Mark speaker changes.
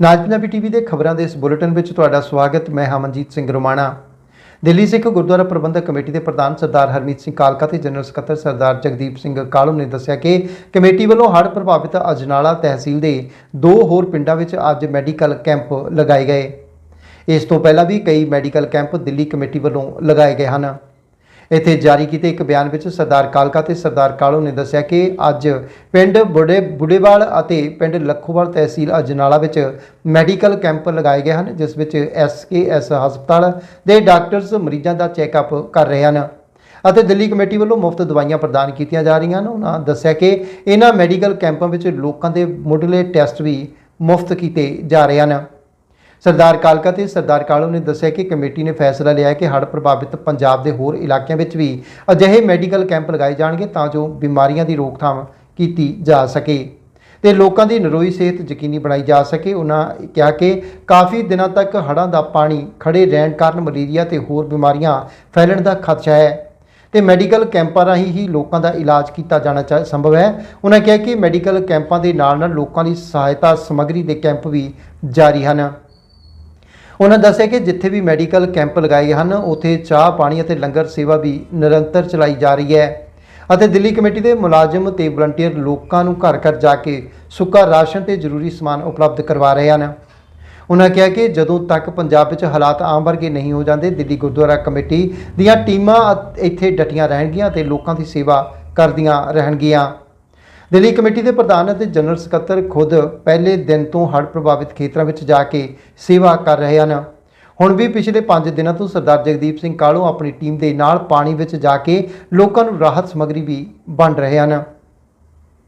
Speaker 1: ਨਾਜ Punjabi TV ਦੇ ਖਬਰਾਂ ਦੇ ਇਸ ਬੁਲੇਟਿਨ ਵਿੱਚ ਤੁਹਾਡਾ ਸਵਾਗਤ, ਮੈਂ ਹਮਨਜੀਤ ਸਿੰਘ ਰੋਮਾਣਾ। ਦਿੱਲੀ ਸਿੱਖ ਗੁਰਦੁਆਰਾ ਪ੍ਰਬੰਧਕ ਕਮੇਟੀ ਦੇ ਪ੍ਰਧਾਨ ਸਰਦਾਰ ਹਰਮੀਤ ਸਿੰਘ ਕਾਲਕਾ ਤੇ ਜਨਰਲ ਸਕੱਤਰ ਸਰਦਾਰ ਜਗਦੀਪ ਸਿੰਘ ਕਾਲੂ ਨੇ ਦੱਸਿਆ ਕਿ ਕਮੇਟੀ ਵੱਲੋਂ ਹੜ੍ਹ ਪ੍ਰਭਾਵਿਤ ਅਜਨਾਲਾ ਤਹਿਸੀਲ ਦੇ ਦੋ ਹੋਰ ਪਿੰਡਾਂ ਵਿੱਚ ਅੱਜ ਮੈਡੀਕਲ ਕੈਂਪ ਲਗਾਏ ਗਏ। ਇਸ ਤੋਂ ਪਹਿਲਾਂ ਵੀ ਕਈ ਮੈਡੀਕਲ ਕੈਂਪ ਦਿੱਲੀ ਕਮੇਟੀ ਵੱਲੋਂ ਲਗਾਏ ਗਏ ਹਨ। ਇੱਥੇ ਜਾਰੀ ਕੀਤੇ ਇੱਕ ਬਿਆਨ ਵਿੱਚ ਸਰਦਾਰ ਕਾਲਕਾ ਤੇ ਸਰਦਾਰ ਕਾਲੋ ਨੇ ਦੱਸਿਆ ਕਿ ਅੱਜ ਪਿੰਡ ਬੁੜੇ ਬੁੜੇਵਾਲ ਅਤੇ ਪਿੰਡ ਲੱਖੋਵਾਲ ਤਹਿਸੀਲ ਅਜਨਾਲਾ ਵਿੱਚ ਮੈਡੀਕਲ ਕੈਂਪ ਲਗਾਏ ਗਏ ਹਨ, ਜਿਸ ਵਿੱਚ ਐਸਕੇਐਸ ਹਸਪਤਾਲ ਦੇ ਡਾਕਟਰਸ ਮਰੀਜ਼ਾਂ ਦਾ ਚੈੱਕਅਪ ਕਰ ਰਹੇ ਹਨ ਅਤੇ ਦਿੱਲੀ ਕਮੇਟੀ ਵੱਲੋਂ ਮੁਫਤ ਦਵਾਈਆਂ ਪ੍ਰਦਾਨ ਕੀਤੀਆਂ ਜਾ ਰਹੀਆਂ ਹਨ। ਉਹਨਾਂ ਦੱਸਿਆ ਕਿ ਇਹਨਾਂ ਮੈਡੀਕਲ ਕੈਂਪਾਂ ਵਿੱਚ ਲੋਕਾਂ ਦੇ ਮੁੱਢਲੇ ਟੈਸਟ ਵੀ ਮੁਫਤ ਕੀਤੇ ਜਾ ਰਹੇ ਹਨ। ਸਰਦਾਰ ਕਾਲਕਾ ਤੇ ਸਰਦਾਰ ਕਾਲੋ ਨੇ ਦੱਸਿਆ ਕਿ ਕਮੇਟੀ ਨੇ ਫੈਸਲਾ ਲਿਆ ਹੈ ਕਿ ਹੜ੍ਹ ਪ੍ਰਭਾਵਿਤ ਪੰਜਾਬ ਦੇ ਹੋਰ ਇਲਾਕਿਆਂ ਵਿੱਚ ਵੀ ਅਜਿਹੇ ਮੈਡੀਕਲ ਕੈਂਪ ਲਗਾਏ ਜਾਣਗੇ ਤਾਂ ਜੋ ਬਿਮਾਰੀਆਂ ਦੀ ਰੋਕਥਾਮ ਕੀਤੀ ਜਾ ਸਕੇ। ਤੇ ਲੋਕਾਂ ਦੀ ਨਰੋਈ ਸਿਹਤ ਯਕੀਨੀ ਬਣਾਈ ਜਾ ਸਕੇ। ਉਹਨਾਂ ਕਿਹਾ ਕਿ ਕਾਫੀ ਦਿਨਾਂ ਤੱਕ ਹੜ੍ਹਾਂ ਦਾ ਪਾਣੀ ਖੜੇ ਰਹਿਣ ਕਾਰਨ ਮਲੇਰੀਆ ਤੇ ਹੋਰ ਬਿਮਾਰੀਆਂ ਫੈਲਣ ਦਾ ਖਦਸ਼ਾ ਹੈ। ਤੇ ਮੈਡੀਕਲ ਕੈਂਪਾਂ ਰਾਹੀਂ ਹੀ ਲੋਕਾਂ ਦਾ ਇਲਾਜ ਕੀਤਾ ਜਾਣਾ ਚਾ ਸੰਭਵ ਹੈ। ਉਹਨਾਂ ਕਿਹਾ ਕਿ ਮੈਡੀਕਲ ਕੈਂਪਾਂ ਦੇ ਨਾਲ ਨਾਲ ਲੋਕਾਂ ਲਈ ਸਹਾਇਤਾ ਸਮੱਗਰੀ ਦੇ ਕੈਂਪ ਵੀ ਜਾਰੀ ਹਨ। ਉਹਨਾਂ ਦੱਸਿਆ ਕਿ ਜਿੱਥੇ ਵੀ ਮੈਡੀਕਲ ਕੈਂਪ ਲਗਾਏ ਹਨ, ਉੱਥੇ ਚਾਹ, ਪਾਣੀ ਅਤੇ ਲੰਗਰ ਸੇਵਾ ਵੀ ਨਿਰੰਤਰ ਚਲਾਈ ਜਾ ਰਹੀ ਹੈ। ਅਤੇ ਦਿੱਲੀ ਕਮੇਟੀ ਦੇ ਮੁਲਾਜ਼ਮ ਤੇ ਵਲੰਟੀਅਰ ਲੋਕਾਂ ਨੂੰ ਘਰ ਘਰ ਜਾ ਕੇ ਸੁੱਕਾ ਰਾਸ਼ਨ ਤੇ ਜ਼ਰੂਰੀ ਸਮਾਨ ਉਪਲਬਧ ਕਰਵਾ ਰਹੇ ਹਨ। ਉਹਨਾਂ ਕਿਹਾ ਕਿ ਜਦੋਂ ਤੱਕ ਪੰਜਾਬ ਵਿੱਚ ਹਾਲਾਤ ਆਮ ਵਰਗੇ ਨਹੀਂ ਹੋ ਜਾਂਦੇ, ਦਿੱਲੀ ਗੁਰਦੁਆਰਾ ਕਮੇਟੀ ਦੀਆਂ ਟੀਮਾਂ ਅ- ਇੱਥੇ ਡਟੀਆਂ ਰਹਿਣਗੀਆਂ ਤੇ ਲੋਕਾਂ ਦੀ ਸੇਵਾ ਕਰਦੀਆਂ ਰਹਿਣਗੀਆਂ। ਦਿੱਲੀ ਕਮੇਟੀ ਦੇ ਪ੍ਰਧਾਨ ਅਤੇ ਜਨਰਲ ਸਕੱਤਰ ਖੁਦ ਪਹਿਲੇ ਦਿਨ ਤੋਂ ਹੜ੍ਹ ਪ੍ਰਭਾਵਿਤ ਖੇਤਰਾਂ ਵਿੱਚ ਜਾ ਕੇ ਸੇਵਾ ਕਰ ਰਹੇ ਹਨ। ਹੁਣ ਵੀ ਪਿਛਲੇ 5 ਦਿਨਾਂ ਤੋਂ ਸਰਦਾਰ ਜਗਦੀਪ ਸਿੰਘ ਕਾਲੋ ਆਪਣੀ ਟੀਮ ਦੇ ਨਾਲ ਪਾਣੀ ਵਿੱਚ ਜਾ ਕੇ ਲੋਕਾਂ ਨੂੰ ਰਾਹਤ ਸਮੱਗਰੀ ਵੀ ਵੰਡ ਰਹੇ ਹਨ।